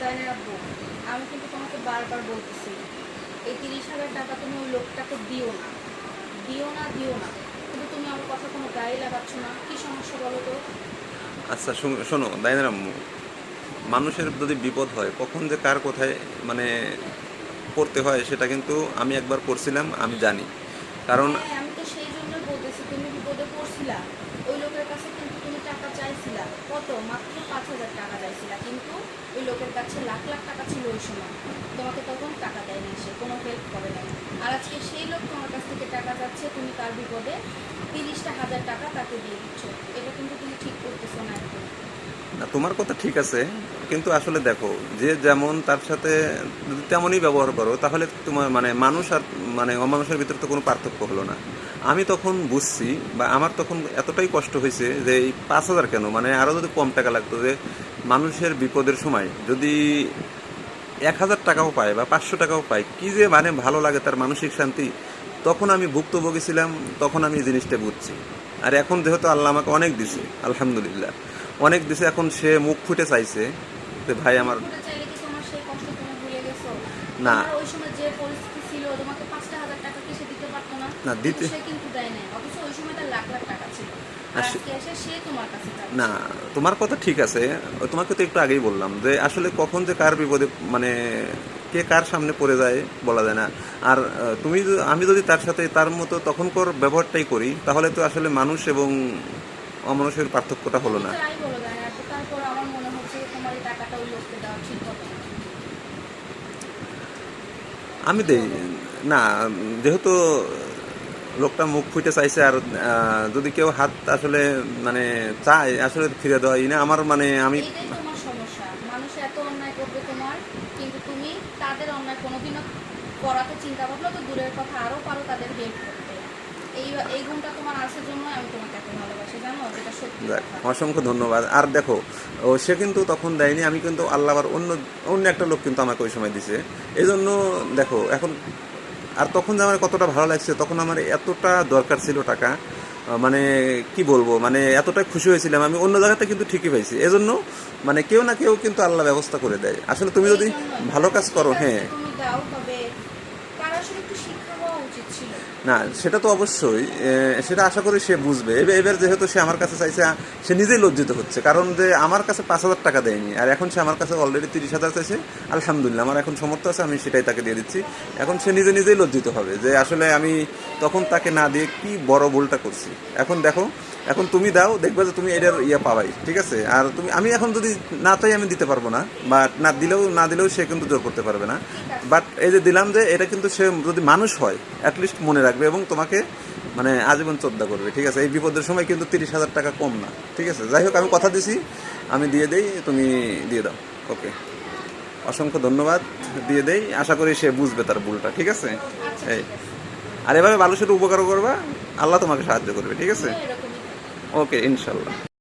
জাইনের আব্বু আমি কিন্তু তোমাকে বারবার বলতেছি এই তিরিশ হাজার টাকা তুমি ওই লোকটাকে দিও না দিও না দিও না। কিন্তু তুমি আমার কথা কোনো গায়ে লাগাচ্ছ না কি সমস্যা বলো তো? আচ্ছা শুন- শোনো দাইনার আম্মু মানুষের যদি বিপদ হয় কখন যে কার কোথায় মানে পড়তে হয় সেটা কিন্তু আমি একবার পড়ছিলাম আমি জানি। কারণ হ্যাঁ আমি তো সেই জন্য বলতেছি তুমি বিপদে পড়ছিলা ওই লোকের কাছে কিন্তু তুমি টাকা চাইছিলা কত মাত্র পাঁচ হাজার টাকা চাইছিলা কিন্তু ওই লোকের কাছে লাখ লাখ টাকা ছিল ওই সময়। তোমাকে তখন টাকা দেয়নি সে, কোনো হেল্প করে নাই। আর আজকে সেই লোক তোমার কাছ থেকে টাকা যাচ্ছে, তুমি তার বিপদে তিরিশটা হাজার টাকা তাকে দিয়ে দিচ্ছ। এটা কিন্তু তুমি ঠিক করতেছো না একদম। তোমার কথা ঠিক আছে, কিন্তু আসলে দেখো, যে যেমন তার সাথে যদি তেমনই ব্যবহার করো, তাহলে তোমার মানে মানুষ আর মানে অমানুষের ভিতরে তো কোনো পার্থক্য হলো না। আমি তখন বুঝছি বা আমার তখন এতটাই কষ্ট হয়েছে যে এই পাঁচ হাজার কেন? মানে আরও যদি কম টাকা লাগতো যে মানুষের বিপদের সময় যদি এক হাজার টাকাও পায় বা পাঁচশো টাকাও পায়, কি যে মানে ভালো লাগে তার মানসিক শান্তি। তখন আমি ভুক্তভোগী ছিলাম তখন আমি এই জিনিসটা বুঝছি। আর এখন যেহেতু আল্লাহ আমাকে অনেক দিছে আলহামদুলিল্লাহ অনেক দিছে এখন সে মুখ ফুটে চাইছে যে ভাই আমার না। না, দিতে- না তোমার কথা ঠিক আছে। তোমাকে তো একটু আগেই বললাম যে আসলে কখন যে কার বিপদে মানে কে কার সামনে পড়ে যায় বলা যায় না। আর তুমি আমি যদি তার সাথে তার মতো তখনকার ব্যবহারটাই করি তাহলে তো আসলে মানুষ এবং অমানুষের পার্থক্যটা হলো না। আমি দেই না যেহেতু লোকটা মুখ ফুটে চাইছে আর যদি কেউ হাত আসলে মানে চায় আসলে ফিরে দেওয়াই না আমার মানে আমি এইটাই তোমার সমস্যা। মানুষ এত অন্যায় করবে তোমার কিন্তু তুমি তাদের অন্যায় কোনোদিনও করাতে চিন্তা ভাবনা তো দূরের কথা আরও পারো তাদের হেল্প করতে। এই এই গুণটা তোমার আসার জন্য আমি তোমাকে এত ভালোবাসি জানো? যেটা সত্যি অসংখ্য ধন্যবাদ। আর দেখো ও সে কিন্তু তখন দেয়নি আমি কিন্তু আল্লাহ আবার অন্য অন্য একটা লোক কিন্তু আমাকে ওই সময় দিছে। এই জন্য দেখো এখন আর তখন যে আমার কতটা ভালো লাগছে, তখন আমার এতটা দরকার ছিল টাকা মানে কি বলব মানে এতটা খুশি হয়েছিলাম আমি, অন্য জায়গাতে কিন্তু ঠিকই পাইছি। এজন্য মানে কেউ না কেউ কিন্তু আল্লাহ ব্যবস্থা করে দেয়। আসলে তুমি যদি ভালো কাজ করো হ্যাঁ। না, সেটা তো অবশ্যই। সেটা আশা করি সে বুঝবে। এবার যেহেতু সে আমার কাছে চাইছে, সে নিজেই লজ্জিত হচ্ছে। কারণ যে আমার কাছে পাঁচ হাজার টাকা দেয়নি, আর এখন সে আমার কাছে অলরেডি তিরিশ হাজার চাইছে, আলহামদুলিল্লাহ, আমার এখন সমর্থ আছে, আমি সেটাই তাকে দিয়ে দিচ্ছি। এখন সে নিজে নিজেই লজ্জিত হবে যে আসলে আমি তখন তাকে না দিয়ে কি বড় ভুলটা করছি। এখন দেখো, এখন তুমি দাও, দেখবে যে তুমি এটার ইয়ে পাবাই ঠিক আছে? আর তুমি, আমি এখন যদি না চাই, আমি দিতে পারব না। বা না দিলেও না দিলেও সে কিন্তু জোর করতে পারবে না। বাট এই যে দিলাম যে, এটা কিন্তু সে যদি মানুষ হয় অ্যাটলিস্ট মনে রাখবে এবং তোমাকে মানে আজীবন শ্রদ্ধা করবে ঠিক আছে? এই বিপদের সময় কিন্তু তিরিশ হাজার টাকা কম না ঠিক আছে? যাই হোক আমি কথা দিছি আমি দিয়ে দেই তুমি দিয়ে দাও ওকে অসংখ্য ধন্যবাদ দিয়ে দেই আশা করি সে বুঝবে তার ভুলটা ঠিক আছে? এই। আর এভাবে মানুষের উপকার করবা আল্লাহ তোমাকে সাহায্য করবে ঠিক আছে। ওকে ইনশাল্লাহ।